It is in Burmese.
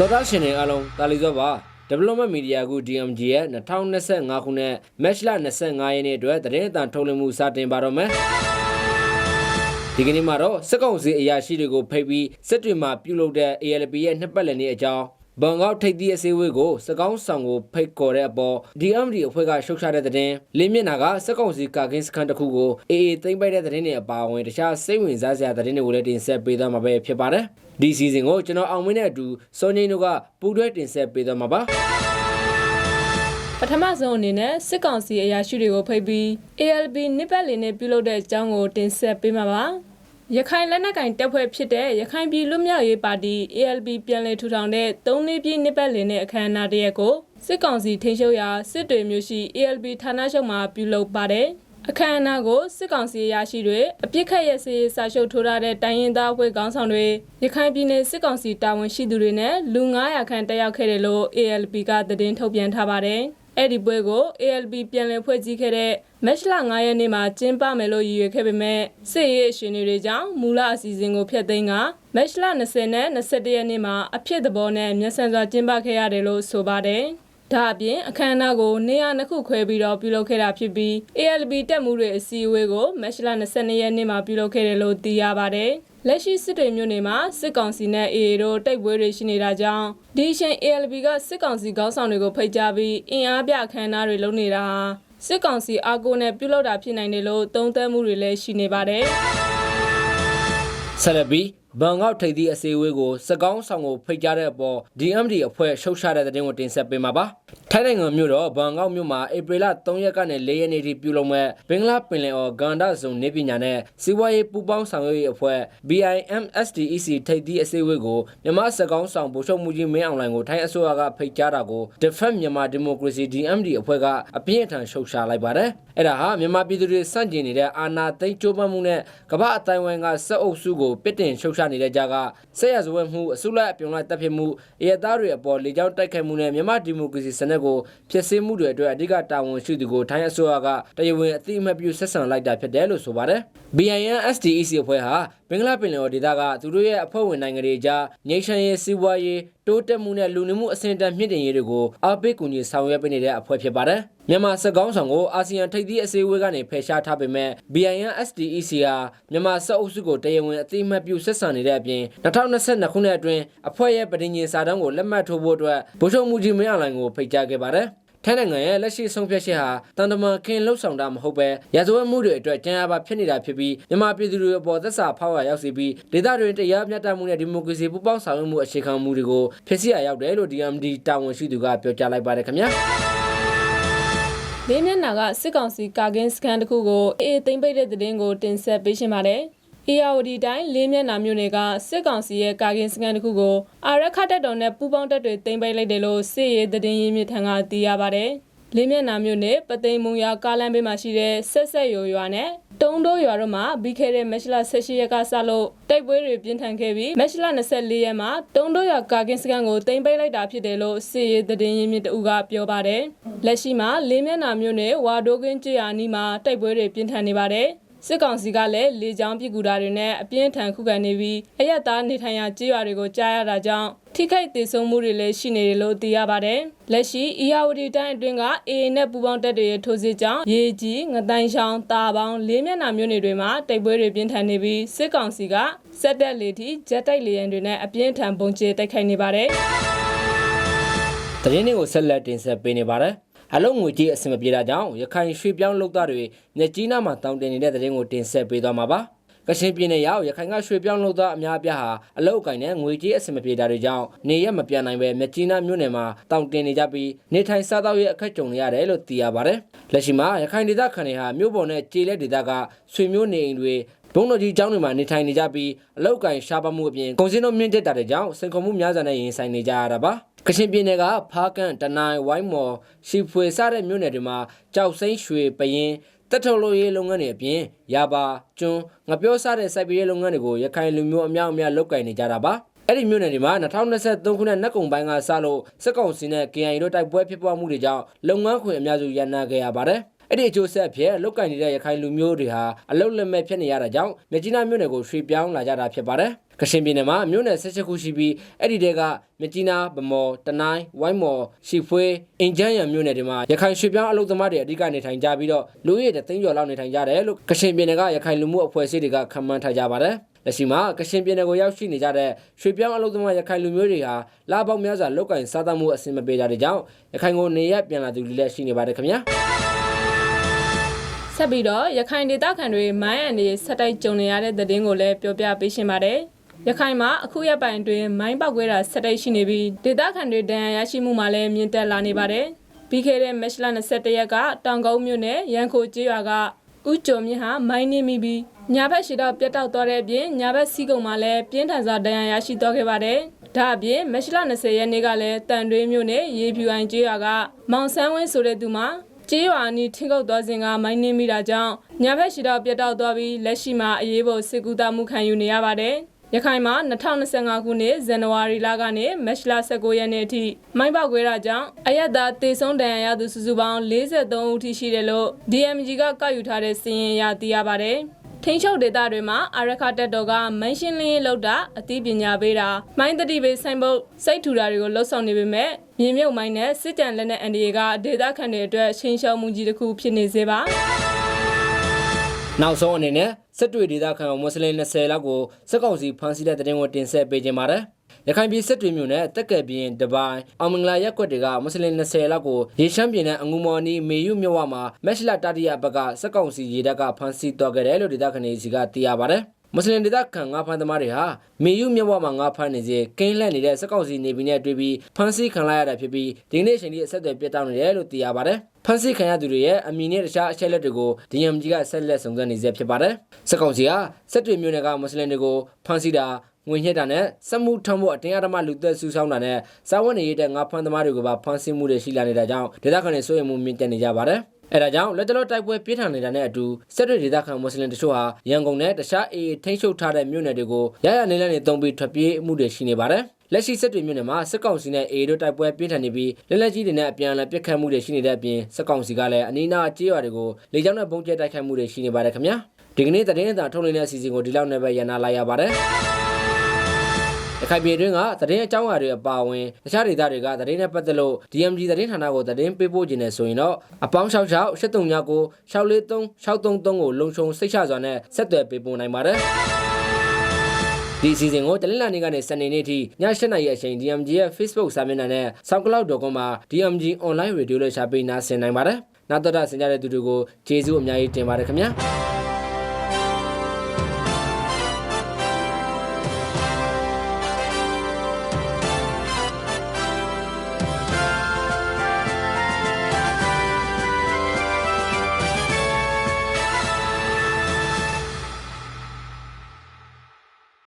တော်သားရှင်တွေအားလုံးတာလီစောပါ Development Media ကူ DMG ရဲ့2025ခုနှစ် Match လ25ရက်နေ့အတွက်သတင်းအတန်ထုတ်လွှင့်မှုစတင်ပါတော့မယ်ဒီကနေ့မှာတော့စက်ကောင်စီအရာရှိတွေကိုဖိတ်ပြီးစစ်တွေမှာပြုလုပ်တဲ့ ALP ရဲ့နှစ်ပတ်လည်နေ့အကြောင်းဘန်ကောက်ထိပ်သီးအစည်းအဝေးကိုစကောင်းဆောင်ကိုဖိတ်ခေါ်တဲ့အပေါ် DMD အဖွဲ့ကရှုတ်ချတဲ့သတင်းလင်းမျက်နာကစက်ကောင်စီကာကင်းစခန်းတစ်ခုကို AA သိမ်းပိုက်တဲ့သတင်းတွေအပါအဝင်တခြားစိတ်ဝင်စားစရာသတင်းတွေကိုလည်းတင်ဆက်ပေးသွားမှာပဲဖြစ်ပါတယ် ဒီစီစဉ်ကိုကျွန်တော်အောင်မင်းနဲ့အတူစောနေတို့ကပူးတွဲတင်ဆက်ပေးသွားမှာပါပထမဆုံးအနေနဲ့စစ်ကောင်စီအရာရှိတွေကိုဖိတ်ပြီး ALB နှစ်ပတ်လည်နဲ့ပြုလုပ်တဲ့အကြောင်းကိုတင်ဆက်ပေးမှာပါ။ရခိုင်လက်နက်ကိုင်တပ်ဖွဲ့ဖြစ်တဲ့ရခိုင်ပြည်လွတ်မြောက်ရေးပါတီ ALB ပြန်လည်ထူထောင်တဲ့၃နှစ်ပြည့်နှစ်ပတ်လည်နဲ့အခမ်းအနားတစ်ရက်ကိုစစ်ကောင်စီထိန်းချုပ်ရာစစ်တွေမျိုးရှိ ALB ဌာနချုပ်မှာပြုလုပ်ပါတယ်။ အခမ်းအနားကိုစစ်ကောင်စီအရာရှိတွေအပြစ်ခတ်ရစေးစာချုပ်ထိုးထားတဲ့တိုင်းရင်းသားအဖွဲ့ခေါင်းဆောင်တွေရခိုင်ပြည်နယ်စစ်ကောင်စီတာဝန်ရှိသူတွေနဲ့လူ900ခန့်တက်ရောက်ခဲ့တယ်လို့ ALP ကသတင်းထုတ်ပြန်ထားပါတယ်။အဲ့ဒီပွဲကို ALP ပြန်လည်ဖွဲ့စည်းခဲ့တဲ့မက်လ9ရက်နေ့မှာကျင်းပမယ်လို့ရည်ရွယ်ခဲ့ပေမဲ့စစ်ရေးရှင်တွေကြောင့်မူလအစီအစဉ်ကိုဖျက်သိမ်းကမက်လ20နဲ့21ရက်နေ့မှာအဖြစ်သဘောနဲ့မျက်စံစွာကျင်းပခဲ့ရတယ်လို့ဆိုပါတယ်။ ဒါအပြင်အခမ်းအနားကိုနေရာနှစ်ခုခွဲပြီးတော့ပြုလုပ်ခဲ့တာဖြစ်ပြီး ALB တက်မှုတွေအစည်းအဝေးကိုမက်လ22ရက်နေ့မှာပြုလုပ်ခဲ့တယ်လို့သိရပါတယ်။လက်ရှိစစ်တွေမြို့နယ်မှာစစ်ကောင်စီနဲ့ AA တို့တိုက်ပွဲတွေရှိနေတာကြောင့်ဒီအချိန် ALB ကစစ်ကောင်စီခေါင်းဆောင်တွေကိုဖိတ်ကြားပြီးအင်အားပြအခမ်းအနားတွေလုပ်နေတာဟာစစ်ကောင်စီအာကိုနဲ့ပြုလုပ်တာဖြစ်နိုင်တယ်လို့သုံးသပ်မှုတွေလည်းရှိနေပါတယ်။ဆက်လက်ပြီး ဘန်ကောက်ထိပ်သီးအစည်းအဝေးကိုစကောင်းဆောင်ကိုဖိတ်ကြားတဲ့အပေါ် DMD အဖွဲ့ရှုတ်ချတဲ့သတင်းကိုတင်ဆက်ပေးမှာပါ။ထိုင်းနိုင်ငံမြို့တော်ဘန်ကောက်မြို့မှာဧပြီလ3ရက်ကနေ4ရက်နေ့ထိပြုလုပ်မဲ့ဘင်္ဂလားပင်လယ်အော်ဂန္ဓာဇုံနေပညာနဲ့စီးပွားရေးပူးပေါင်းဆောင်ရွက်ရေးအဖွဲ့ BIMSDEC ထိပ်သီးအစည်းအဝေးကိုမြန်မာစကောင်းဆောင်ဗိုလ်ချုပ်မှုကြီးမင်းအောင်လှိုင်ကိုထိုင်းအစိုးရကဖိတ်ကြားတာကို Defend Myanmar Democracy DMD အဖွဲ့ကအပြင်းအထန်ရှုတ်ချလိုက်ပါတယ်။ အဲ့ဒါဟာမြန်မာပြည်သူတွေစန့်ကျင်နေတဲ့အာဏာသိမ်းကြိုးပမ်းမှုနဲ့ကမ္ဘာအတိုင်းဝိုင်းကစက်အုပ်စုကိုပစ်တင်ရှုတ်ချနေတဲ့ကြားကဆက်ရဇဝဲမှုအစုလိုက်အပြုံလိုက်တပ်ဖြစ်မှုအရသားတွေအပေါ်လေကြောင်းတိုက်ခိုက်မှုနဲ့မြန်မာဒီမိုကရေစီစနစ်ကိုဖျက်ဆီးမှုတွေအတွက်အဓိကတာဝန်ရှိသူကိုထိုင်းအစိုးရကတရားဝင်အသိအမှတ်ပြုဆက်ဆံလိုက်တာဖြစ်တယ်လို့ဆိုပါတယ်။ BIN SDEC အဖွဲ့ဟာဘင်္ဂလားပင်လယ်ော်ဒေသကသူတို့ရဲ့အဖွဲ့ဝင်နိုင်ငံတွေကြားငြိမ်းချမ်းရေးစီးပွားရေး တိုးတက်မှုနဲ့လူနေမှုအဆင့်အတန်းမြင့်တင်ရေးတွေကိုအားပေးကူညီဆောင်ရွက်ပေးနေတဲ့အဖွဲ့ဖြစ်ပါတယ်။မြန်မာစက်ကောင်းဆောင်ကိုအာဆီယံထိပ်သီးအစည်းအဝေးကနေဖယ်ရှားထားပေမဲ့ BIN SDEC ဟာမြန်မာစက်အုပ်စုကိုတရားဝင်အသိအမှတ်ပြုဆက်ဆံနေတဲ့အပြင်2022ခုနှစ်အတွင်းအဖွဲ့ရဲ့ပြည်ညင်စာတမ်းကိုလက်မှတ်ထိုးဖို့အတွက်ဗိုလ်ချုပ်မှုကြီးမင်းအောင်လှိုင်ကိုဖိတ်ကြားခဲ့ပါတယ်။ ထိုင်းနိုင်ငံရဲ့လက်ရှိဆုံးဖြတ်ချက်ဟာတန်တမာခင်းလှုပ်ဆောင်တာမဟုတ်ပဲရာဇဝတ်မှုတွေအတွက်ကြံရပါဖြစ်နေတာဖြစ်ပြီးမြန်မာပြည်သူတွေအပေါ်သက်စာဖောက်ရရောက်စီပြီးဒေသတွင်တရားမျှတမှုနဲ့ဒီမိုကရေစီပူးပေါင်းဆောင်ရွက်မှုအခြေခံမှုတွေကိုဖြစ်စီရရောက်တယ်လို့ DMD တာဝန်ရှိသူကပြောကြားလိုက်ပါတယ်ခင်ဗျာလေးမျက်နှာကစစ်ကောင်စီကာကင်းစခန်းတစ်ခုကိုအေးသိမ့်ပိတ်တဲ့သတင်းကိုတင်ဆက်ပေးရှင်ပါတယ်။ ARD တိုင်းလေးမျက်နှာမြို့နယ်ကစစ်ကောင်စီရဲ့ကာကင်းစခန်းတစ်ခုကိုအာရခတက်တော်နဲ့ပူးပေါင်းတပ်တွေသိမ်းပိတ်လိုက်တယ်လို့စစ်ရေးသတင်းရင်းမြစ်ထံကသိရပါတယ်။လေးမျက်နှာမြို့နယ်ပသိမ်မုံရွာကားလမ်းဘေးမှာရှိတဲ့ဆက်ဆက်ရွာရွာနဲ့တုံးတိုးရွာတို့မှာပြီးခဲ့တဲ့မက်လ18ရက်ကစလို့တိုက်ပွဲတွေပြင်းထန်ခဲ့ပြီးမက်လ24ရက်မှာတုံးတိုးရွာကာကင်းစခန်းကိုတင်ပိတ်လိုက်တာဖြစ်တယ်လို့စစ်ရေးသတင်းရင်းမြစ်တအူကပြောပါတယ်။လက်ရှိမှာလေးမျက်နှာမြို့နယ်ဝါဒိုကင်းကြေးယာနီးမှာတိုက်ပွဲတွေပြင်းထန်နေပါတယ်။ စစ်ကောင်စီကလည်းလေကြောင်းပစ်ကူတာတွေနဲ့အပြင်းထန်ခုခံနေပြီးအရက်သားနေထိုင်ရာကြေးရွာတွေကိုကြားရတာကြောင့်ထိခိုက်သေးဆုံးမှုတွေလည်းရှိနေတယ်လို့သိရပါတယ်။လက်ရှိအီယာဝတီတိုင်းအတွင်းက AA နဲ့ပူးပေါင်းတပ်တွေရဲ့ထိုးစစ်ကြောင့်ရေကြီးငတိုင်ချောင်းတာပေါင်းလေးမျက်နှာမြို့နယ်တွေမှာတိုက်ပွဲတွေပြင်းထန်နေပြီးစစ်ကောင်စီကစက်တက်လေထိဂျက်တိုက်လေယာဉ်တွေနဲ့အပြင်းထန်ပုံကျဲတိုက်ခိုက်နေပါတယ်။သတင်းတွေကိုဆက်လက်တင်ဆက်ပေးနေပါတယ်။ အလုံးငွေကြီးအဆင်မပြေတာကြောင့်ရခိုင်ရွှေပြောင်းလုပ်သားတွေမြက်ကြီးနားမှာတောင်းတင်နေတဲ့သတင်းကိုတင်ဆက်ပေးသွားမှာပါ။ကရှင်ပြည်နယ်ရောက်ရခိုင်ကရွှေပြောင်းလုပ်သားအများအပြားဟာအလုတ်အကင်နဲ့ငွေကြီးအဆင်မပြေတာတွေကြောင့်နေရက်မပြန်နိုင်ပဲမြက်ကြီးနားမြို့နယ်မှာတောင်းတင်နေကြပြီးနေထိုင်စားသောက်ရေးအခက်ကြုံနေရတယ်လို့သိရပါတယ်။လက်ရှိမှာရခိုင်ဒေသခံတွေဟာမြို့ပေါ်နဲ့ကြေးလက်ဒေသကဆွေမျိုးနေအိမ်တွေဘုံတော်ကြီးကျောင်းတွေမှာနေထိုင်နေကြပြီးအလောက်ကင်ရှားပါမှုအပြင်ကုန်စည်နှုန်းမြင့်တက်တာတွေကြောင့်စိန်ခေါ်မှုများစွာနဲ့ရင်ဆိုင်နေကြရတာပါ ကချင်ပြည်နယ်ကဖားကန့်တနိုင်းဝိုင်းမော်ရှီဖွေစတဲ့မြို့နယ်တွေမှာကြောက်စိမ့်ရွှေပရင်တက်ထုတ်လို့ရေးလုပ်ငန်းတွေအပြင်ရပါကျွန်းငပြောစတဲ့စိုက်ပျိုးရေးလုပ်ငန်းတွေကိုရခိုင်လူမျိုးအများအများလုပ်ကိုင်နေကြတာပါအဲ့ဒီမြို့နယ်တွေမှာ2023ခုနှစ်နက်ကုံပိုင်းကစလို့စစ်ကောင်စီနဲ့ KIA တို့တိုက်ပွဲဖြစ်ပွားမှုတွေကြောင့်လုပ်ငန်းခွင်အများစုရန်နာခဲ့ရပါတယ်။အဲ့ဒီအကျိုးဆက်ဖြစ်လုတ်ကင်နေတဲ့ရခိုင်လူမျိုးတွေဟာအလုတ်လက်မဲ့ဖြစ်နေရတာကြောင့်မြကြီးနားမြို့နယ်ကိုရွှေ့ပြောင်းလာကြတာဖြစ်ပါတယ်။ ကရှင်ပြည်နယ်မှာမြို့နယ်16ခုရှိပြီးအဲ့ဒီတဲကမြကြီးနားဗမော်တနိုင်းဝိုင်းမော်ရှီဖွေးအင်ဂျန်ရံမြို့နယ်တွေမှာရခိုင်ရွှေပြောင်းအလုပ်သမားတွေအဓိကနေထိုင်ကြပြီးတော့လူဦးရေတသိန်းကျော်လောက်နေထိုင်ကြတယ်လို့ကရှင်ပြည်နယ်ကရခိုင်လူမှုအဖွဲ့အစည်းတွေကခန့်မှန်းထားကြပါတယ်လက်ရှိမှာကရှင်ပြည်နယ်ကိုရောက်ရှိနေကြတဲ့ရွှေပြောင်းအလုပ်သမားရခိုင်လူမျိုးတွေဟာလာပေါက်များစွာလောက်ကင်စားသမှုအဆင်မပြေကြတဲ့ကြောင့်ရခိုင်ကိုနေရက်ပြန်လာသူတွေလည်းရှိနေပါတယ်ခင်ဗျာဆက်ပြီးတော့ရခိုင်ဒေသခံတွေမိုင်းအန်တွေဆက်တိုက်ကြုံနေရတဲ့သတင်းကိုလည်းပြောပြပေးရှင်ပါတယ်။ ရခိုင်မှာအခုရက်ပိုင်းအတွင်းမိုင်းပောက်ကွဲတာဆက်တိုက်ရှိနေပြီးဒေသခံတွေဒဏ်ရာရရှိမှုမှာလည်းမြင့်တက်လာနေပါတယ်။ပြီးခဲ့တဲ့မက်ရှ်လ21ရက်ကတောင်ကုန်းမြို့နယ်ရန်ခိုကျေးရွာကဥကျော်မြင့်ဟာမိုင်းနေမိပြီးညာဘက်ရှိတော့ပြတ်တောက်သွားတဲ့အပြင်ညာဘက်စီးကုံမှာလည်းပြင်းထန်စွာဒဏ်ရာရရှိသွားခဲ့ပါတယ်။ဒါအပြင်မက်ရှ်လ20ရက်နေ့ကလည်းတန်တွင်းမြို့နယ်ရေဖြူအိုင်ကျေးရွာကမောင်ဆန်းဝင်းဆိုတဲ့သူမှာကျေးရွာအနီးထင်းကုတ်သွားစဉ်ကမိုင်းနှင်းမိတာကြောင့်ညာဘက်ရှိတော့ပြတ်တောက်သွားပြီးလက်ရှိမှာအေးဖို့စစ်ကူတာမှုခံယူနေရပါတယ်။ ရခိုင်မှာ2025ခုနှစ်ဇန်နဝါရီလကနေမတ်လ19ရက်နေ့အထိမိုင်းပေါက်ကွဲတာကြောင့်အရက်သားတေဆုံးဒဏ်ရာရသူစုစုပေါင်း43ဦးထိရှိတယ်လို့ DMG ကကောက်ယူထားတဲ့စီရင်ရသိရပါတယ်။ထိန်းချုပ်ဒေသတွေမှာအာရခတက်တော်ကမန်ရှင်းလင်းရေးလုပ်တာအသိပညာပေးတာမိုင်းတတိပေးဆိုင်ဘုတ်စိတ်ထူတာတွေကိုလှုပ်ဆောင်နေပေမဲ့မြေမြုပ်မိုင်းနဲ့စစ်တမ်းလက်နက်အန်ဒီကဒေသခံတွေအတွက်ချင်းရှောက်မှုကြီးတစ်ခုဖြစ်နေစေပါ နောက်ဆုံးအနေနဲ့စစ်တွေဒေသခံမွတ်စလင်20လောက်ကိုစစ်ကောင်စီဖမ်းဆီးတဲ့တဲ့တင်ကိုတင်ဆက်ပေးခြင်းပါတယ်။ရခိုင်ပြည်စစ်တွေမြို့နယ်တက်ကယ်ပြည်ဒပိုင်အောင်မင်္ဂလာရက်ကွက်တွေကမွတ်စလင်20လောက်ကိုရေရှမ်းပြည်နယ်အငူမော်နီမေယုမြို့ဝမှာမက်ရှလာတတိယဘက်ကစစ်ကောင်စီရေတပ်ကဖမ်းဆီးတော့ခဲ့တယ်လို့ဒေသခံတွေစီကသိရပါတယ်။ မွတ်စလင်ဒေသခံငါးဖမ်းသမားတွေဟာမေယုမြဝမှာငါးဖမ်းနေစေကင်းလှည့်နေတဲ့စက်ကောင်စီနေပြည်နယ်တွေ့ပြီးဖမ်းဆီးခံလိုက်ရတာဖြစ်ပြီးဒီနေ့အချိန်ထိအဆက်အသွယ်ပြတ်တောက်နေတယ်လို့သိရပါတယ်။ဖမ်းဆီးခံရသူတွေရဲ့အမည်နဲ့တခြားအချက်အလက်တွေကို DMG ကဆက်လက်စုံစမ်းနေစေဖြစ်ပါတယ်။စက်ကောင်စီကစစ်တွေမြို့နယ်ကမွတ်စလင်တွေကိုဖမ်းဆီးတာငွေညှက်တာနဲ့စက်မှုထမ်းဖို့အတင်းအဓမ္မလူသက်ဆူဆောင်းတာနဲ့စာဝတ်နေရတဲ့ငါးဖမ်းသမားတွေကိုပါဖမ်းဆီးမှုတွေရှိလာနေတာကြောင့်ဒေသခံတွေစိုးရိမ်မှုမြင့်တက်နေကြပါတယ်။ အဲဒါကြောင့်လက်တလောတိုက်ပွဲပြင်းထန်နေတာနဲ့အတူစစ်တွေဒေသခံမွတ်စလင်တချို့ဟာရန်ကုန်နဲ့တခြားအေးထိန်းချုပ်ထားတဲ့မြို့နယ်တွေကိုရရနေလနေတုံးပြီးထွက်ပြေးမှုတွေရှိနေပါတယ်။လက်ရှိစစ်တွေမြို့နယ်မှာစစ်ကောင်စီနဲ့အေတို့တိုက်ပွဲပြင်းထန်နေပြီးလက်လက်ကြီးတွေနဲ့အပြန်အလှန်ပစ်ခတ်မှုတွေရှိနေတဲ့အပြင်စစ်ကောင်စီကလည်းအနီးအနားကြေးရွာတွေကိုလေကြောင်းနဲ့ပုံကျဲတိုက်ခိုက်မှုတွေရှိနေပါတယ်ခင်ဗျာဒီကနေ့သတင်းအသာထုတ်လွှင့်တဲ့အစီအစဉ်ကိုဒီလောက်နဲ့ပဲရန်နာလိုက်ရပါတယ် ရခိုင်ပြည်တွင်းကသတင်းအကြောင်းအရာတွေအပါအဝင်တခြားဒေသတွေကသတင်းနဲ့ပတ်သက်လို့ DMG သတင်းဌာနကိုသတင်းပေးပို့ခြင်းနဲ့ဆိုရင်တော့အပေါင်း66 7339 643 633ကိုလုံခြုံစိတ်ချစွာနဲ့ဆက်သွယ်ပေးပို့နိုင်ပါတယ်ဒီအစီအစဉ်ကိုတလင်းလာနေကနေစနေနေ့ထိည7:00နာရီအချိန် DMG ရဲ့ Facebook စာမျက်နှာနဲ့ SoundCloud.com မှာ DMG Online Radio လို့ရှာပေးနားဆင်နိုင်ပါတယ်။နောက်တော့ဆင်ကြတဲ့သူတွေကိုကျေးဇူးအများကြီးတင်ပါတယ်ခင်ဗျာ။